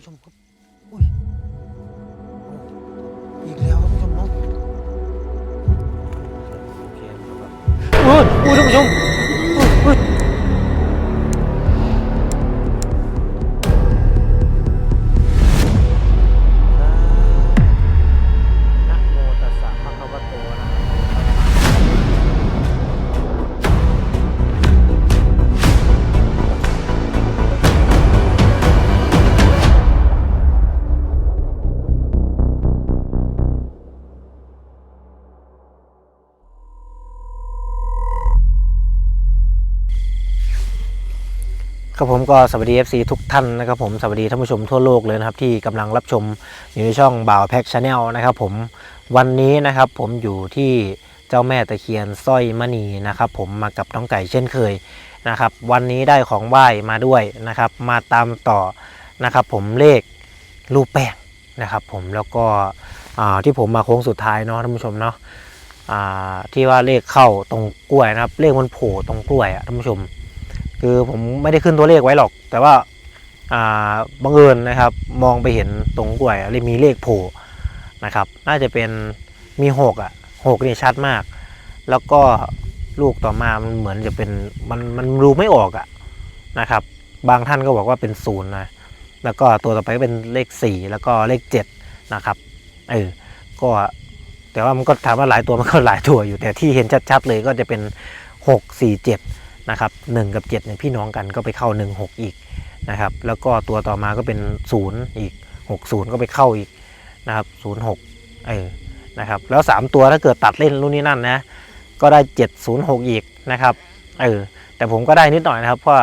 ผู้ชมครับอุ้ยเอาอีกแล้วครับผู้ชมเนาะโอเคครับเอออุ้ยท่านผู้ชม ครับผมก็สวัสดี FC ทุกท่านนะครับผมสวัสดีท่านผู้ชมทั่วโลกเลยนะครับที่กำลังรับชมอยู่ในช่องบ่าวแพ็กชาแนลนะครับผมวันนี้นะครับผมอยู่ที่เจ้าแม่ตะเคียนสร้อยมณีนะครับผมมากับน้องไก่เช่นเคยนะครับวันนี้ได้ของไหว้มาด้วยนะครับมาตามต่อนะครับผมเลขรูปแป้งนะครับผมแล้วก็ที่ผมมาโค้งสุดท้ายเนาะท่านผู้ชมเนาะที่ว่าเลขเข้าตรงกล้วยนะครับเลขมันโผล่ตรงกล้วยอะท่านผู้ชม คือผมไม่ได้ขึ้นตัวเลขไว้หรอก แต่ว่าอ่าบังเอิญนะครับ มองไปเห็นตรงกล้วยเลยมีเลขโผล่นะครับ น่าจะเป็นมีหกอะหกนี่ชัดมาก แล้วก็ลูกต่อมามันเหมือนจะเป็นมันมันรู้ไม่ออกอะนะครับ บางท่านก็บอกว่าเป็นศูนย์นะแล้วก็ตัวต่อไปก็เป็นเลขสี่แล้วก็เลขเจ็ดนะครับ เออ ก็ แต่ว่ามันก็ถามว่าหลายตัวมันก็หลายตัวอยู่ แต่ที่เห็นชัดๆเลยก็จะเป็นหกสี่เจ็ด นะครับ1กับ7เนี่ยพี่น้องกันก็ไปเข้า 1 6 อีกนะครับแล้วก็ตัวต่อมาก็เป็น 0 อีก 60 ก็ไปเข้าอีกนะครับ0 6เออนะครับแล้ว 3 ตัวถ้าเกิดตัดเล่นรุ่นนี้นั่นนะก็ได้ 706 อีกนะครับเออแต่ผมก็ได้นิดหน่อยนะครับเพราะ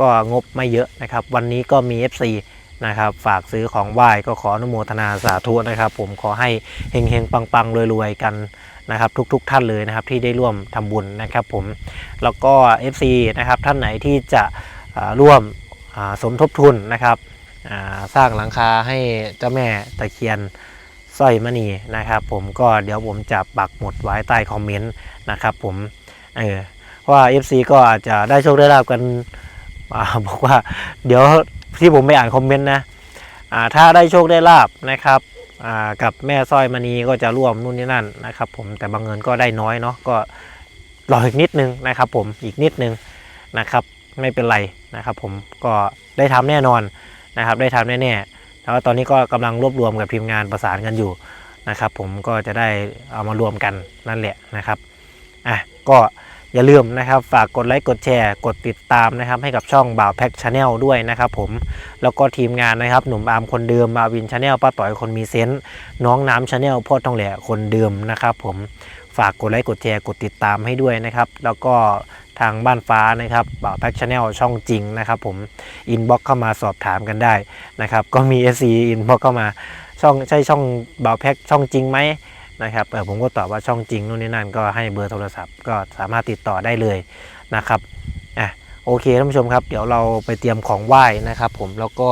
ก็งบไม่เยอะนะครับ วันนี้ก็มี FC นะครับ ฝากซื้อของไหว้ก็ขออนุโมทนาสาธุนะครับ ผมขอให้เฮงๆปังๆรวยๆกันนะครับทุกๆท่านเลยนะครับที่ได้ร่วมทำบุญนะครับผมแล้วก็ FC นะครับท่านไหนที่จะร่วมสมทบทุนนะครับสร้างหลังคาให้เจ้าแม่ตะเคียนสร้อยมณีนะครับ ผมก็เดี๋ยวผมจะปักหมุดไว้ใต้คอมเมนต์นะครับผมเออเพราะว่า FC ก็อาจจะได้โชคได้ลาบกันบอกว่าเดี๋ยว ที่ผมไปอ่านคอมเมนต์นะอ่าถ้าได้โชคได้ลาบนะครับอ่ากับแม่สร้อยมณีก็จะร่วมนู่นนี่นั่นนะครับผมแต่บางเงินก็ได้น้อยเนาะก็รออีกนิดนึงนะครับผมอีกนิดนึงนะครับไม่เป็นไรนะครับผมก็ได้ทำแน่นอนนะครับได้ทำแน่ๆแต่ว่าตอนนี้ก็กำลังรวบรวมกับทีมงานประสานกันอยู่นะครับผมก็จะได้เอามารวมกันนั่นแหละนะครับอะก็ อย่าลืมนะครับฝากกดไลค์กดแชร์กดติดตามนะครับให้กับช่องบ่าวแพ็กชาแนลด้วยนะครับผมแล้วก็ทีมงานนะครับหนุ่มอาร์มคนเดิมมาวินชาแนลป้าต่อยคนมีเซนต์น้องน้ำชาแนลพ่อทองแหล่คนเดิมนะครับผมฝากกดไลค์กดแชร์กดติดตามให้ด้วยนะครับแล้วก็ทางบ้านฟ้านะครับบ่าวแพ็กชาแนลช่องจริงนะครับผมอินบ็อกเข้ามาสอบถามกันได้นะครับก็มี SC อินบ็อกเข้ามาช่องใช่ช่องบ่าวแพ็กช่องจริงไหม นะครับเออผมก็ตอบว่าช่องจริงนู่นนี่นั่นก็ให้เบอร์โทรศัพท์ก็สามารถติดต่อได้เลยนะครับอะโอเคท่านผู้ชมครับ เดี๋ยวเราไปเตรียมของไหว้นะครับ ผมแล้วก็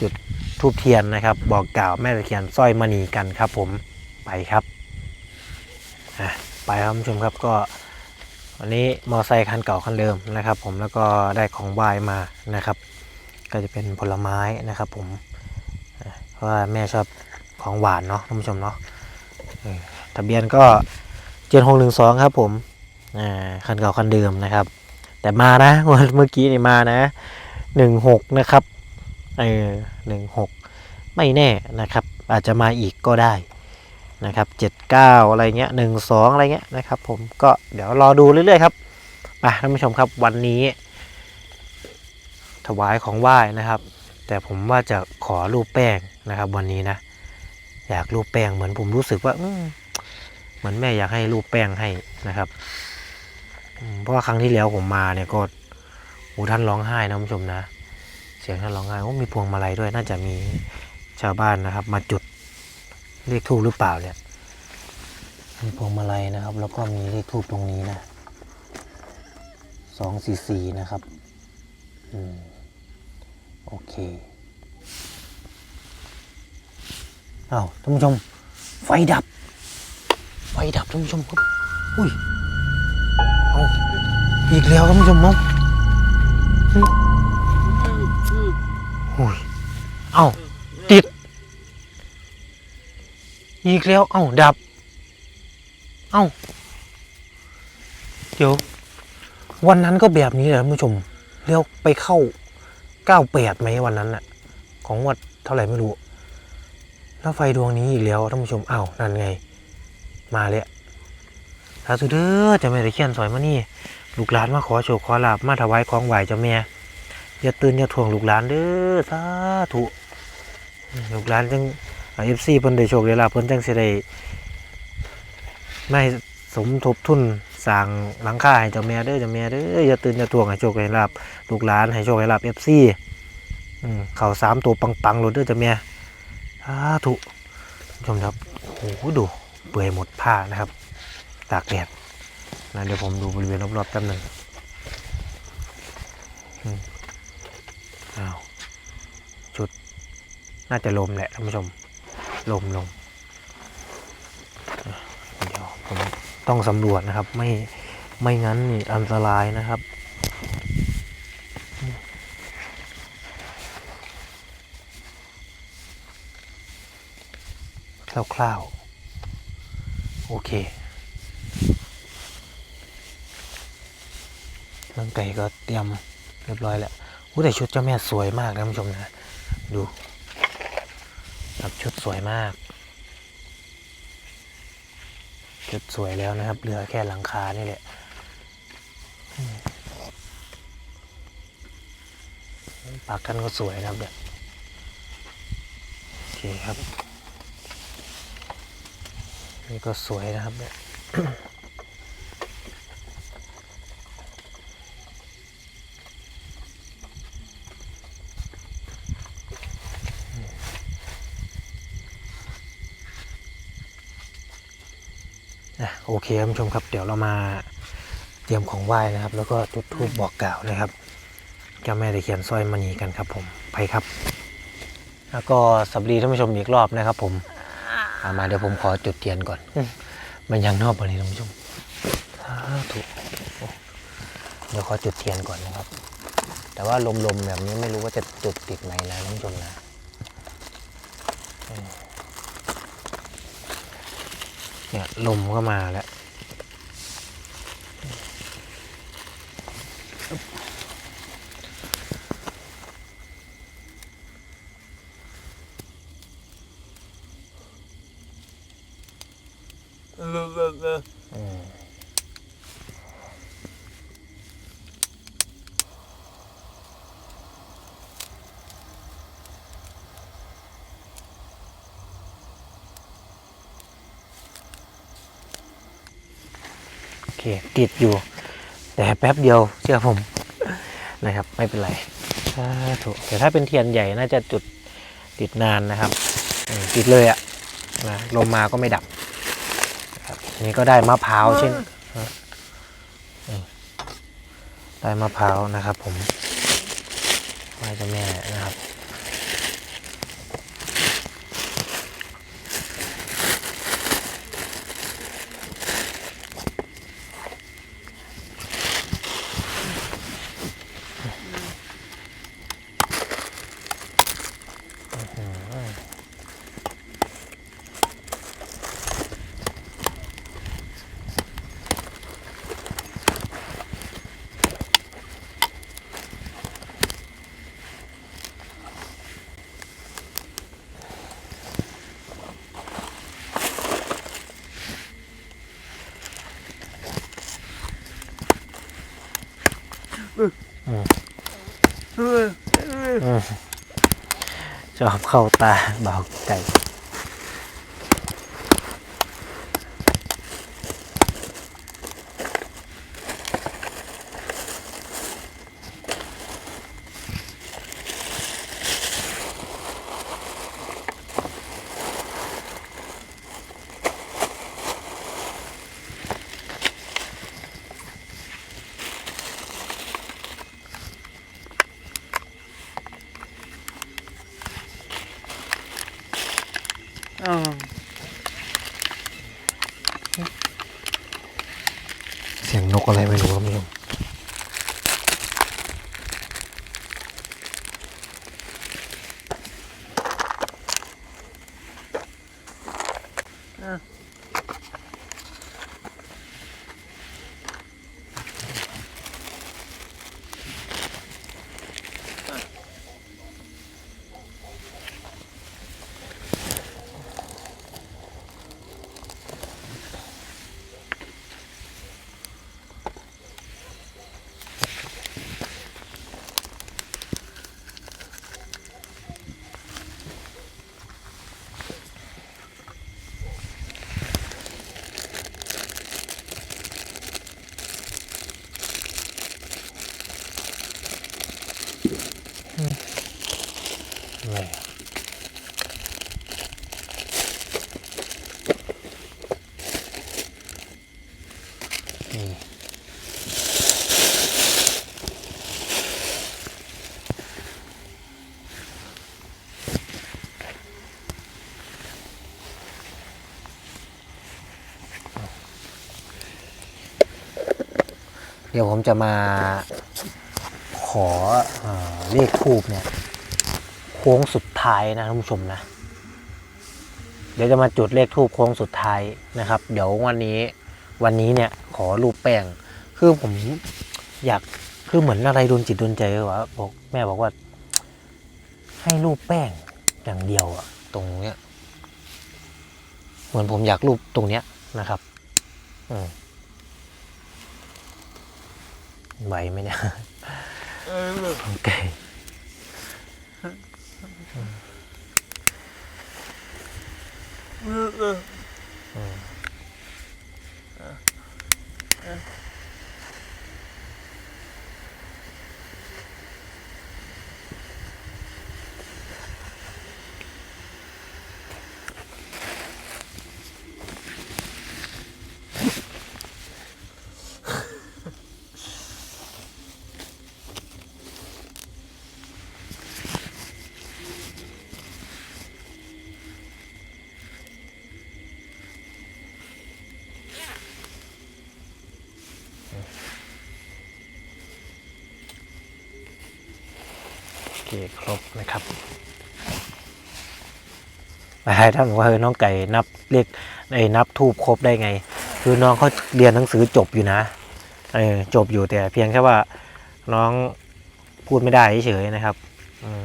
จุดทูบเทียนนะครับ บอกกล่าวแม่ตะเคียนสร้อยมณีกันครับ ผมไปครับอะไปครับคุณผู้ชมครับก็วันนี้มอไซค์คันเก่าคันเดิมนะครับ ผมแล้วก็ได้ของไหว้มานะครับ ก็จะเป็นผลไม้นะครับ ผมเพราะว่าแม่ชอบของหวานเนาะท่านผู้ชมเนาะ ทะเบียนก็เจ็ดหกหนึ่งสองครับผมคันเก่าคันเดิมนะครับ แต่มานะวันเมื่อกี้นี่มานะหนึ่งหกนะครับเออหนึ่งหกไม่แน่นะครับ อาจจะมาอีกก็ได้นะครับ79อะไรเงี้ย12อะไรเงี้ยนะครับ ผมก็เดี๋ยวรอดูเรื่อยๆครับไปท่านผู้ชมครับวันนี้ ถวายของไหว้นะครับ แต่ผมว่าจะขอรูปแป้งนะครับวันนี้นะ อยากรูปแป้งเหมือนผมรู้สึกว่าเหมือนแม่อยากให้รูปแป้งให้นะครับเพราะว่าครั้งที่แล้วผมมาเนี่ยก็โอ้ท่านร้องไห้นะคุณผู้ชมนะ เสียงท่านร้องไห้โอ้มีพวงมาลัยด้วยน่าจะมีชาวบ้านนะครับ มาจุดเลขทูบหรือเปล่าเนี่ยมีพวงมาลัยนะครับ แล้วก็มีเลขทูบตรงนี้นะสองสี่สี่นะครับ อืม โอเค อ้าวท่านผู้ชม ไฟดับ ไฟดับท่านผู้ชมครับ อุ้ย เอาอีกแล้วท่านผู้ชมเนาะเฮ้ยอุ้ย เอาติด อีกแล้ว เอาดับ เอาเดี๋ยว วันนั้นก็แบบนี้แหละท่านผู้ชมเลี้ยวไปเข้าเก้าแปดไหมวันนั้นน่ะ ของงวัดเท่าไหร่ไม่รู้ แล้วไฟดวงนี้อีกแล้วท่านผู้ชมอ้าวนั่นไง มาแล้วสาธุเด้อจะแม่ตะเคียนสอยมานี่ลูกหลานมาขอโชคขอลาบมาถวายของไหวเจ้าแม่อย่าตื่นอย่าถ่วงลูกหลานเด้อสาธุลูกหลานจังเอฟซีเพิ่นได้โชคได้ลาภเพิ่นจังสิได้ไม่สมทบทุนสร้างหลังคาให้เจ้าแม่เด้อเจ้าแม่เด้ออย่าตื่นอย่าถ่วงให้โชคให้ลาภลูกหลานให้โชคให้ลาภเอฟซีเข้าสามตัวปังๆโลดเด้อเจ้าแม่าธุผู้ชมครับโอ้โหดูเปื่อยหมดผ้านะครับ ตากแดดนะเดี๋ยวผมดูบริเวณรอบๆแป๊บหนึงอ้าวจุดน่าจะลมแหละท่านผู้ชม ลมลมเดี๋ยวผมต้องสำรวจนะครับ ไม่ไม่งั้นนี่อันตรายนะครับ คร่าวๆ โอเคเรื่องไก่ก็เตรียมเรียบร้อยแล้วอู้แต่ชุดเจ้าแม่สวยมากนะผู้ชมนะ ดูครับชุดสวยมาก ชุดสวยแล้วนะครับ เหลือแค่หลังคานี่แหละปากกันก็สวยนะครับเนี่ยโอเคครับ นี่ก็สวยนะครับเนี่ยโอเคท่านผู้ชมครับ เดี๋ยวเรามาเตรียมของไหว้นะครับ แล้วก็จุดธูปบอกกล่าวนะครับเจ้าแม่ตะเคียนสร้อยมณีกันครับผมไปครับ แล้วก็สวัสดีท่านผู้ชมอีกรอบนะครับผม เอามาเดี๋ยวผมขอจุดเทียนก่อนอืมมันยังนอกบริท่านผู้ชมสาธุโอ้เดี๋ยวขอจุดเทียนก่อนนะครับ แต่ว่าลมๆแบบนี้ไม่รู้ว่าจะจุดติดไหมนะท่านผู้ชมนะเนี่ยลมก็มาแล้ว อืมโอ เค ติดอยู่ แต่แป๊บเดียวเชื่อผมนะครับ ไม่เป็นไรสาธุแต่ถ้าเป็นเทียนใหญ่น่าจะจุดติดนานนะครับติดเลยอะนะลมมาก็ไม่ดับนะครับอันนี้ก็ได้มะพร้าวเช่นได้มะพร้าวนะครับ ผมไหว้เจ้าแม่นะครับ อืม ชอบเข้าตาเบา เสียงนกอะไรไม่รู้ครับ เดี๋ยวผมจะมา ขอเอเลขทูบเนี่ยโค้งสุดท้ายนะท่านผู้ชมนะ เดี๋ยวจะมาจุดเลขทูบโค้งสุดท้ายนะครับ เดี๋ยววันนี้วันนี้เนี่ยขอรูปแป้งคือผมอยากคือเหมือนอะไรโดนจิตโดนใจว่าบอกแม่บอกว่า ให้รูปแป้งอย่างเดียวอะตรงเนี้ยเหมือนผมอยากรูปตรงเนี้ยนะครับอืมไหวไหมเนี่ย โอ คครบนะครับมาให้ท่านบอกว่าเออน้องไก่นับเลขไอ้นับทูบครบได้ไง คือน้องเขาเรียนหนังสือจบอยู่นะเออจบอยู่แต่เพียงแค่ว่าน้องพูดไม่ได้เฉยๆนะครับอืม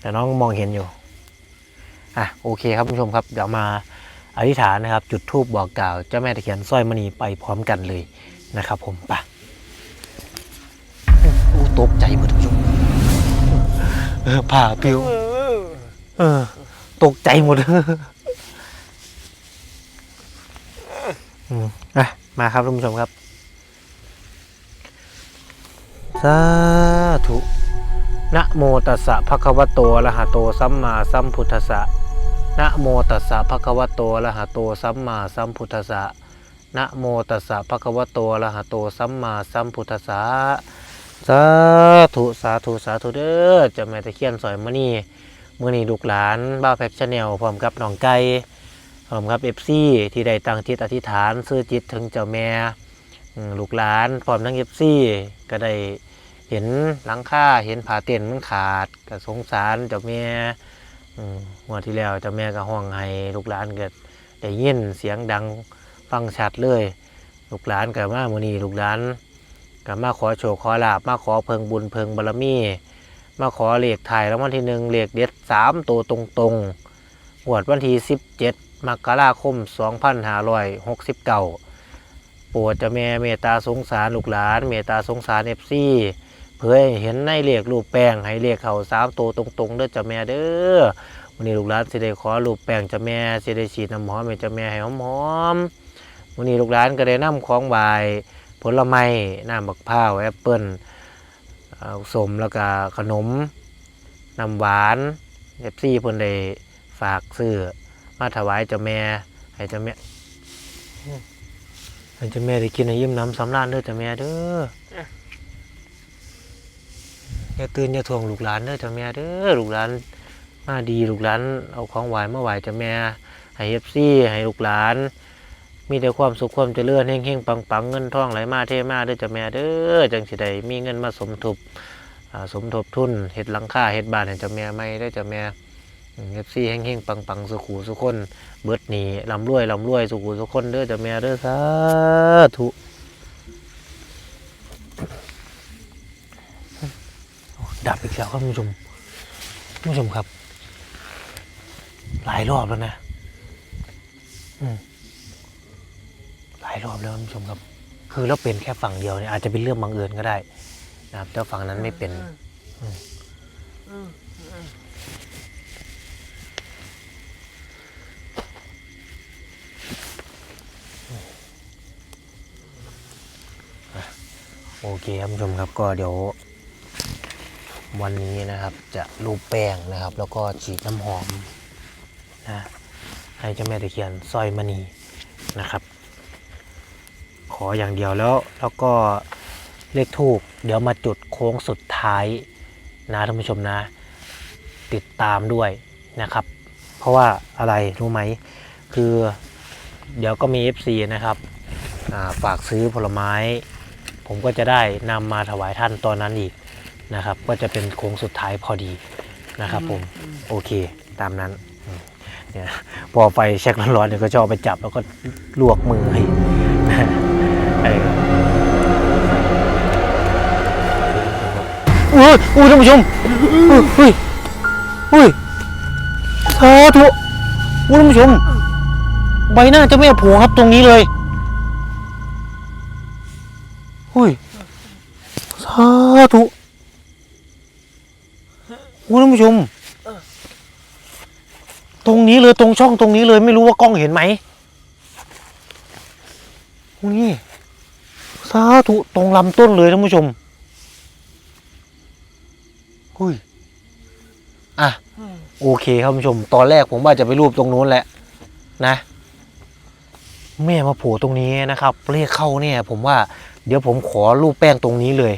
แต่น้องมองเห็นอยู่อะโอเคครับคุณผู้ชมครับเดี๋ยวมาอธิษฐานนะครับ จุดทูบบอกกล่าวเจ้าแม่ตะเคียนสร้อยมณีไปพร้อมกันเลยนะครับ ผมไปอู้ตกใจหมด เออผ่าปิว เออ ตกใจหมดอืมอะมาครับท่านผู้ชมครับสาธุนะโมตัสสะภะคะวะโตอะระหะโตสัมมาสัมพุทธัสสะนะโมตัสสะภะคะวะโตอะระหะโตสัมมาสัมพุทธัสสะนะโมตัสสะภะคะวะโตอะระหะโตสัมมาสัมพุทธัสสะ สาธุสาธุสาธุเด้อเจะแม่ตะเคียนสอยมณีมือนี้ลูกหลานบ้าแพ็กชาแนลพร้อมกับน้องไก่พร้อมกับเอฟซีที่ได้ตั้งจิตอธิษฐานซื้อจิตถึงเจ้าแม่ลูกหลานพร้อมทั้งเอฟซีก็ได้เห็นหลังคาเห็นผาเต็นมันขาดก็สงสารเจ้าแม่อืมงวที่แล้วเจ้าแม่ก็ห้องให้ลูกหลานเก็ได้ยินเสียงดังฟังชัดเลย ลูกหลานก็มามื้อนี้ลูกหลาน ก็มาขอโชคขอลาบมาขอเพิงบุญเพิงบารมี มาขอเหลขถ่ายรางวัลที่หนึ่งเหลขเด็ดสามตัวตรงๆหวดวันที่17มกราคม2569โปรดเจ้าแม่เมตตาสงสารลูกหลาน เมตตาสงสารเอฟซีเพื่อเห็นในเหลขรูปแป้งให้เหลขเขาสามตัวตรงๆเด้อจ้าแม่เด้อวันนี้ลูกหลานสิได้ขอรูปแป้งจ้าแม่สิได้ฉีดน้ำหอมให้จ้าแม่ให้หอมๆวันนี้ลูกหลานก็ได้นำของบาย ผลไม้น้ำบักพร้าวแอปเปิ้ลอ่อสมแล้วก็ขนมน้ำหวานเอฟซีเพิ่นได้ฝากซื้อมาถวายเจ้าแม่ให้เจ้าแม่ให้เจ้าแม่ได้กินให้ยิ้มน้ำสำราญเด้อเจ้าแม่เด้ออย่าตื่นอย่าทวงลูกหลานเด้อเจ้าแม่เด้อลูกหลานมาดีลูกหลานเอาของหวานมาไหวเจ้าแม่ให้เอฟซีให้ลูกหลาน มีแต่ความสุขความเจริญเฮงๆปังๆ เงินทองไหลมาเทมาเด้อจ้าแม่เด้อจังสิได้มีเงินมาสมทบสมทบทุนเฮ็ดหลังคาเฮ็ดบ้านให้เจ้าแม่ใหม่เด้อเจ้าแม่เอฟซีเฮงๆปังๆสุขูสุขคน เบิดหนีร่ำรวยร่ำรวยสุขูสุขคนเด้อจ้าแม่เด้อสาธุดับอีกแล้วครับคุณผู้ชมคุณผู้ชมครับ หลายรอบแล้วนะ อืมายรอบแล้วคุณผู้ชมครับ คือเราเป็นแค่ฝั่งเดียวเนี่ยอาจจะเป็นเรื่องบังเอิญก็ได้นะครับแต่ฝั่งนั้นไม่เป็นออโอเคครับคุณผู้ชมครับก็เดี๋ยว วันนี้นะครับจะรูปแป้งนะครับ แล้วก็ฉีดน้ำหอมนะให้เจ้าแม่ตะเคียนสร้อยมณีนะครับ ออย่างเดียวแล้ว แล้วก็เลขทูบเดี๋ยวมาจุดโค้งสุดท้ายนะท่านผู้ชมนะ ติดตามด้วยนะครับ เพราะว่าอะไรรู้ไหม คือเดี๋ยวก็มี FC นะครับอ่าฝากซื้อผลไม้ผผมก็จะได้นำมาถวายท่านตอนนั้นอีกนะครับ ก็จะเป็นโค้งสุดท้ายพอดีนะครับผมโอเคตามนั้นอืมเนี่ยพอไฟแช็กร้อนๆเนี่ยก็จะเอาไปจับแล้วก็ลวกมือให้ อุ้ยอุ้ยท่านผู้ชมอุ้ยอุ้ยสาธุอุ้ยท่านผู้ชม ใบหน้าจะไม่ผล่ครับตรงนี้เลยอุ้ยสาธุอุ้ยท่านผู้ชม ตรงนี้เลยตรงช่องตรงนี้เลยไม่รู้ว่ากล้องเห็นไหมนี่สาธุตรงลำต้นเลยท่านผู้ชมอุ้ยอะ โอเคครับท่านผู้ชม ตอนแรกผมว่าจะไปรูปตรงนู้นแหละนะแม่มาโผล่ตรงนี้นะครับเลขเข้าเนี่ยผมว่าเดี๋ยวผมขอรูปแป้งตรงนี้เลย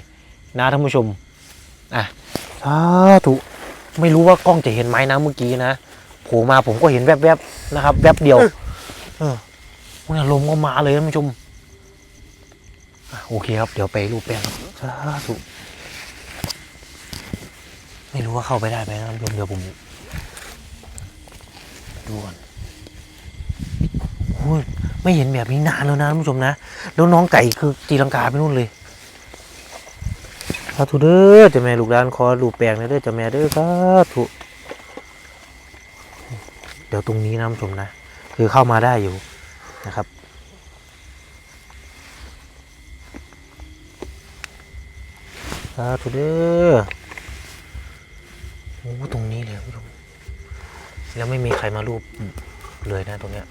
นะท่านผู้ชมอะสาธุไม่รู้ว่ากล้องจะเห็นไหมนะเมื่อกี้นะโผล่มาผมก็เห็นแวบๆนะครับ แวบเดียว เออเนี่ยลมก็มาเลยท่านผู้ชมอะโอเคครับ เดี๋ยวไปรูปแป้งครับสาธุไม่รู้ว่าเข้าไปได้ไหมนะท่านผู้ชมเดี๋ยวผม ดูก่อนโอ้ยไม่เห็นแบบนี้นานแล้วนะท่านผู้ชมนะ แล้วน้องไก่คือตีลังกาไปนู่นเลยสาธุเด้อเจะแม่ลูกหลานขอลูกแปลงนะเด้อเจะแม่เด้อสาธุเดี๋ยวตรงนี้นะท่านผู้ชมนะ คือเข้ามาได้อยู่นะครับสาธุเด้อโอ้ตรงนี้เลยท่านผู้ชม แล้วไม่มีใครมารูปเลยนะตรงเนี้ย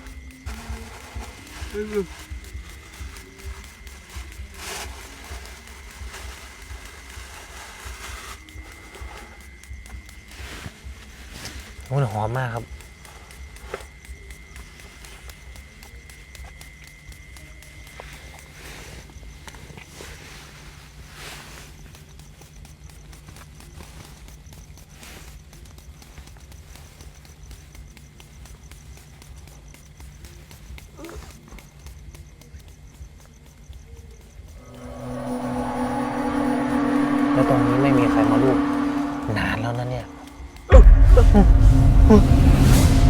โอ้ยหอมมากครับ แล้วตรงนี้ไม่มีใครมาลูกนานแล้วนะเนี่ย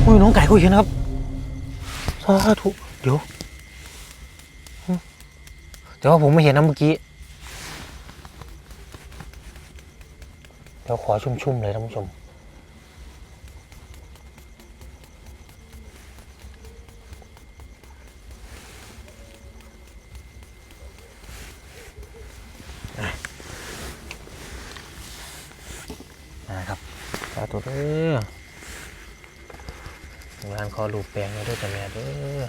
อุ้ยน้องไก่ก็เห็นครับสาธุเดี๋ยวแต่ว่าผมไม่เห็นนะเมื่อกี้เดี๋ยวขอชุ่มๆเลยท่านผู้ชม นะครับสาธุเด้องานขอรูป แปลงเลยด้วยแต่แม่เด้อ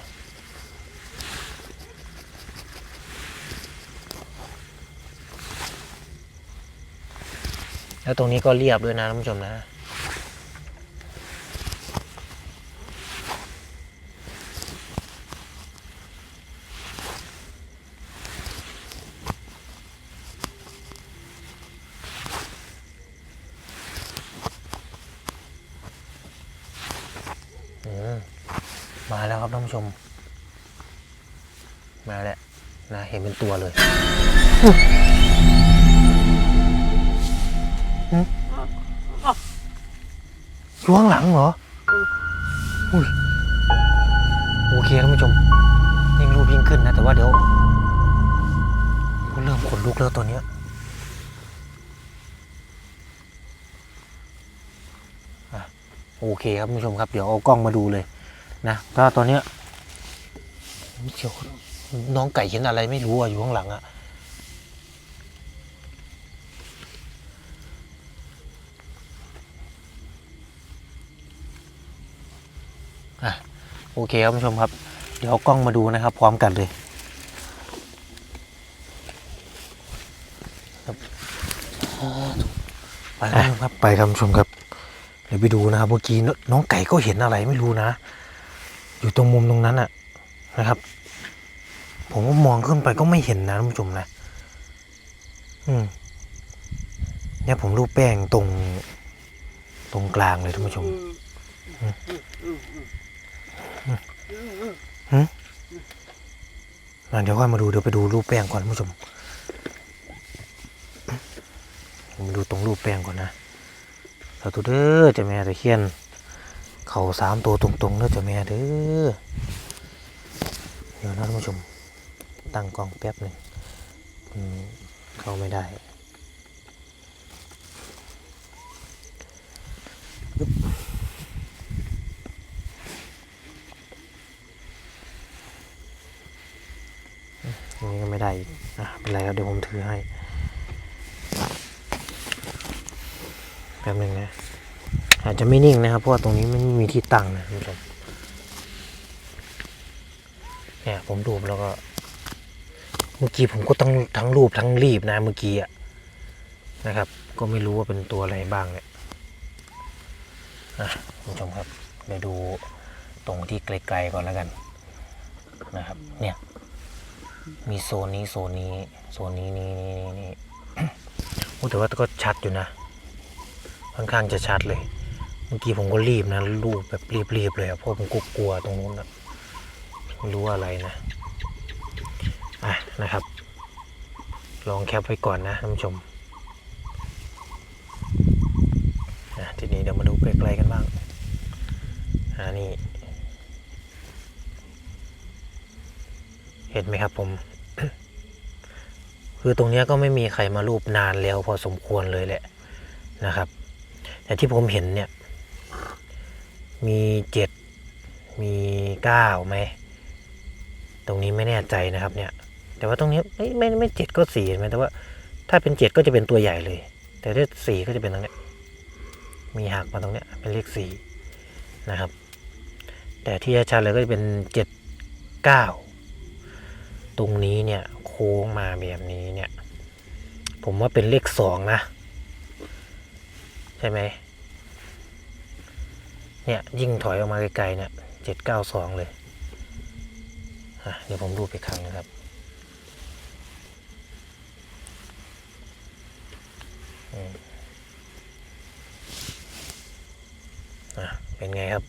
แล้วตรงนี้ก็เรียบด้วยนะท่านผู้ชมนะ มาแล้วครับท่านผู้ชม มาแล้วนะเห็นเป็นตัวเลยอยู่ข้างหลังเหรออุ้ยโอเคท่านผู้ชม ยิ่งรูปยิ่งขึ้นนะ แต่ว่าเดี๋ยวเริ่มขนลุกแล้วตัวเนี้ยโอเคครับท่านผู้ชมครับ เดี๋ยวเอากล้องมาดูเลย นะก็ตอนเนี้ยเดี๋ยวน้องไก่เห็นอะไรไม่รู้อะอยู่ข้างหลังอะอะโอเคครับผู้ชมครับ เดี๋ยวกล้องมาดูนะครับ พร้อมกันเลยไปครับไปครับผู้ชมครับ เดี๋ยวไปดูนะครับเมื่อกี้น้องไก่ก็เห็นอะไรไม่รู้นะ อยู่ตรงมุมตรงนั้นอะนะครับ ผมก็มองขึ้นไปก็ไม่เห็นนะท่านผู้ชมนะ อืม เนี่ยผมรูปแป้งตรง ตรงกลางเลยท่านผู้ชมหืมเดี๋ยวค่อยมาดูเดี๋ยวไปดูรูปแป้งก่อนท่านผู้ชมผมดูตรงรูปแป้งก่อนนะสาธุเด้อจะแม่ตะเคียน เข่าสามตัวตรงๆเด้อจ้าแม่เด้อเดี๋ยวนะท่านผู้ชม ตั้งกล้องแป๊บหนึ่งเข้าไม่ได้อึ๊บอืมอันนี้ก็ไม่ได้อีกอะเป็นไรครับเดี๋ยวผมถือให้ แป๊บหนึ่งนะ อาจจะไม่นิ่งนะครับ เพราะว่าตรงนี้ไม่มีที่ตั้งนะคุณผู้ชมเนี่ยผมดูแล้วก็ เมื่อกี้ผมก็ต้องทั้งรูปทั้งรีบนะเมื่อกี้อะนะครับ ก็ไม่รู้ว่าเป็นตัวอะไรบ้างเนี่ยอะคุณผู้ชมครับเดี๋ยวดูตรงที่ไกลๆก่อนแล้วกันนะครับ เนี่ย มีโซนนี้โซนนี้โซนนี้นี่นี่นี่นี่โอ้แต่ว่าก็ชัดอยู่นะค่อนข้างจะชัดเลย มื่อกี้ผมก็รีบนะรูปแบบรีบๆเลยเพราะผมกลัวๆตรงนู้นนะไม่รู้ว่าอะไรนะอะนะครับ ลองแคปไว้ก่อนนะท่านผู้ชมอะทีนี้เดี๋ยวมาดูใกล้ๆกันบ้างอ่านี่เห็นไหมครับผม คือตรงนี้ก็ไม่มีใครมารูปนานแล้วพอสมควรเลยแหละนะครับ แต่ที่ผมเห็นเนี่ย มีเจ็ดมีเก้าไหม ตรงนี้ไม่แน่ใจนะครับเนี่ย แต่ว่าตรงนี้ไม่ไม่ไม่เจ็ดก็สี่เห็นไหมแต่ว่า ถ้าเป็นเจ็ดก็จะเป็นตัวใหญ่เลย แต่ถ้าสี่ก็จะเป็นตรงเนี้ยมีหักมาตรงเนี้ยเป็นเลขสี่นะครับ แต่ที่ชัดเลยก็จะเป็นเจ็ดเก้าตรงนี้เนี่ยโค้งมาแบบนี้เนี่ย ผมว่าเป็นเลขสองนะ ใช่ไหม เนี่ยยิ่งถอยออกมาไกลๆเนี่ยเจ็ดเก้าสองเลยเดี๋ยวผมรูปอีกครั้งนะครับ เป็นไงครับ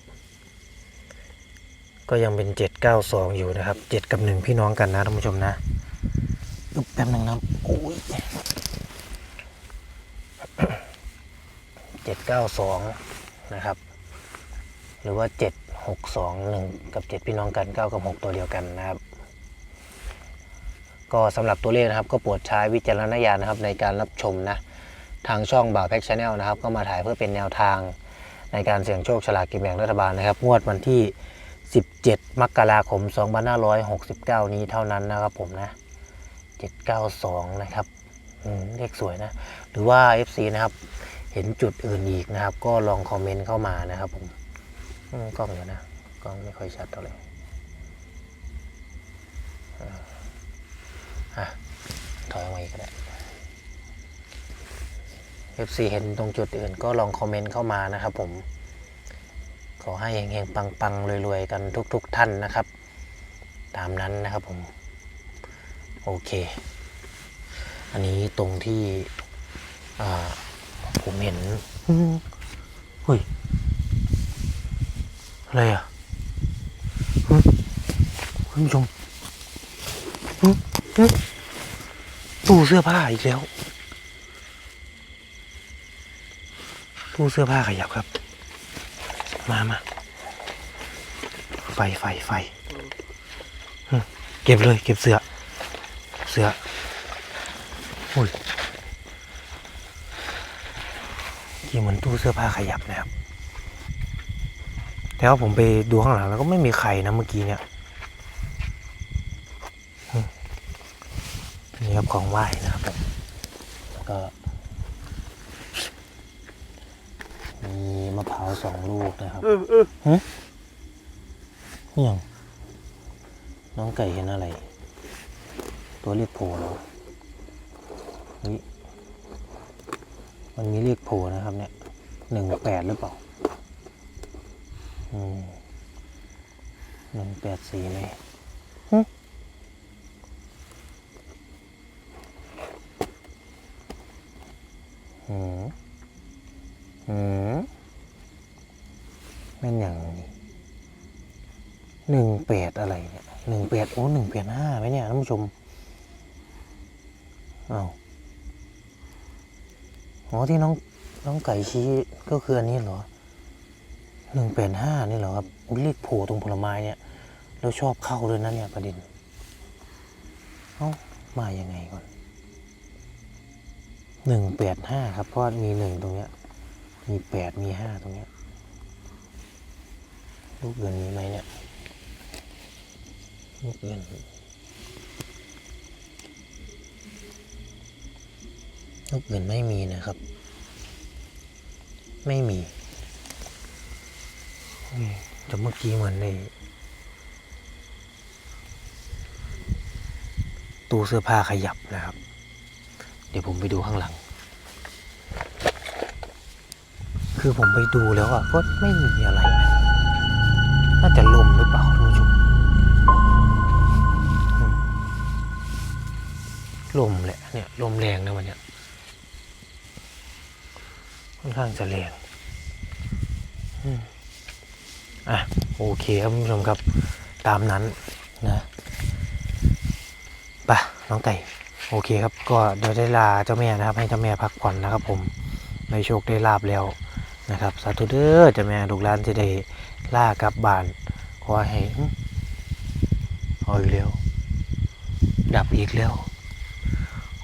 ก็ยังเป็นเจ็ดเก้าสองอยู่นะครับเจ็ดกับหนึ่งพี่น้องกันนะท่านผู้ชมนะอึ๊บแป๊บหนึ่งนะโอ้ยเจ็ดเก้าสองนะครับ หรือว่าเจ็ดหกสองหนึ่งกับเจ็ดพี่น้องกันเก้ากับหกตัวเดียวกันนะครับ ก็สำหรับตัวเลขนะครับ ก็โปรดใช้วิจารณญาณนะครับ ในการรับชมนะ ทางช่องบ่าวแพ็กชาแนลนะครับ ก็มาถ่ายเพื่อเป็นแนวทางในการเสี่ยงโชคฉลากกินแบ่งรัฐบาลนะครับ งวดวันที่ 17 มกราคม 2569 นี้เท่านั้นนะครับผมนะ 792 นะครับเลขสวยนะ หรือว่า FC นะครับ เห็นจุดอื่นอีกนะครับ ก็ลองคอมเมนต์เข้ามานะครับผม กล้องอยู่นะกล้องไม่ค่อยชัดเท่าไหร่อะถอยออกมาอีกก็ได้ FC เห็นตรงจุดอื่นก็ลองคอมเมนต์เข้ามานะครับผม ขอให้เฮงๆ ปังๆรวยๆ กันทุกๆท่านนะครับ ตามนั้นนะครับผม โอเค อันนี้ตรงที่ผมเห็นเฮ้ย อะไรอะคุณผู้ชมตู้เสื้อผ้าอีกแล้ว ตู้เสื้อผ้าขยับครับ มามาไฟไฟไฟเก็บเลย เก็บเสือเสืออุ้ยที่เหมือนตู้เสื้อผ้าขยับนะครับ แต่ว่าผมไปดูข้างหลังแล้วก็ไม่มีใครนะเมื่อกี้เนี่ยอืมนี่ครับของไหว้นะครับผมแล้วก็มีมะพร้าวสองลูกนะครับเออเออนี่ยังน้องไก่เห็นอะไร ตัวเลขโผล่เหรอนี่มันมีเลขโผล่นะครับเนี่ยหนึ่งแปดหรือเปล่าอืม หนึ่งแปดสี่ไหมหึหืมหืมแม่นอย่างนี้หนึ่งแปดอะไรเนี่ยหนึ่งแปดโอ้หนึ่งแปดห้าไหมเนี่ยท่านผู้ชมอ้าวโอ้อ๋อที่น้องน้องไก่ชี้ก็คืออันนี้เหรอ หนึ่งแปดห้านี่เหรอครับอุ๊ยเลขโผล่ตรงผลไม้เนี่ยแล้วชอบเข้าเลยนะเนี่ยประเด็นเอ้ามายังไงก่อนหนึ่งแปดห้าครับเพราะมีหนึ่งตรงเนี้ยมีแปดมีห้าตรงเนี้ยลูกเงินมีไหมเนี่ยลูกเงินลูกเงินไม่มีนะครับ ไม่มี นี่แต่เมื่อกี้เหมือนในตู้เสื้อผ้าขยับนะครับ เดี๋ยวผมไปดูข้างหลัง คือผมไปดูแล้วอะก็ไม่มีอะไรนะน่าจะลมหรือเปล่าท่านผู้ชมลมแหละเนี่ยลมแรงนะวันเนี้ยค่อนข้างจะแรงอืมอะ โอเคครับคุณผู้ชมครับ ตามนั้นนะไปะน้องไก่โอเคครับ ก็เดี๋ยวได้ลาเจ้าแม่นะครับ ให้เจ้าแม่พักผ่อนนะครับ ผมได้โชคได้ลาบแล้วนะครับสาธุเด้อเจะแม่ลูกหลานจะได้ล่ากลับบ้านขอให้ออเอาอีกแล้ว ดับอีกแล้ว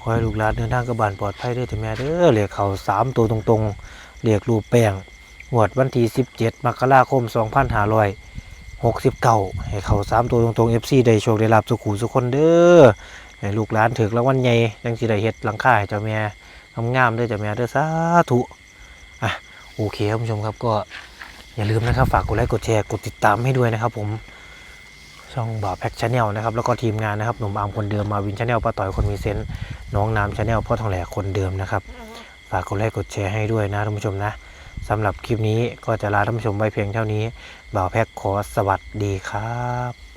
ขอให้ลูกหลานเดินทางกลับบ้านปลอดภัยเด้อเจ้าแม่เด้อเรียกเขาสามตัวตรงๆเรียกรูปแป้งงวดวันที่17มกราคม 2569ให้เขาสามตัวตรงๆ FC ได้โชคได้ลาบสุขุสุคนเด้อให้ลูกหลานถึกรางวัลใหญ่จังสิได้เฮ็ดหลังคาให้เจ้าแม่งามๆเด้อเจ้าแม่เด้อสาธุอะโอเคครับคุณผู้ชมครับก็อย่าลืมนะครับ ฝากกดไลค์กดแชร์กดติดตามให้ด้วยนะครับผมช่องบ่าวแพ็กชาแนลนะครับแล้วก็ทีมงานนะครับหนุ่มอามคนเดิมมาวินชาแนลป้าต่อยคนมีเซนน้องน้ำชาแนลพ่อทองแหลกคนเดิมนะครับ ฝากกดไลค์กดแชร์ให้ด้วยนะท่านผู้ชมนะ สำหรับคลิปนี้ก็จะลาท่านผู้ชมไว้เพียงเท่านี้ บ่าวแพ็กขอสวัสดีครับ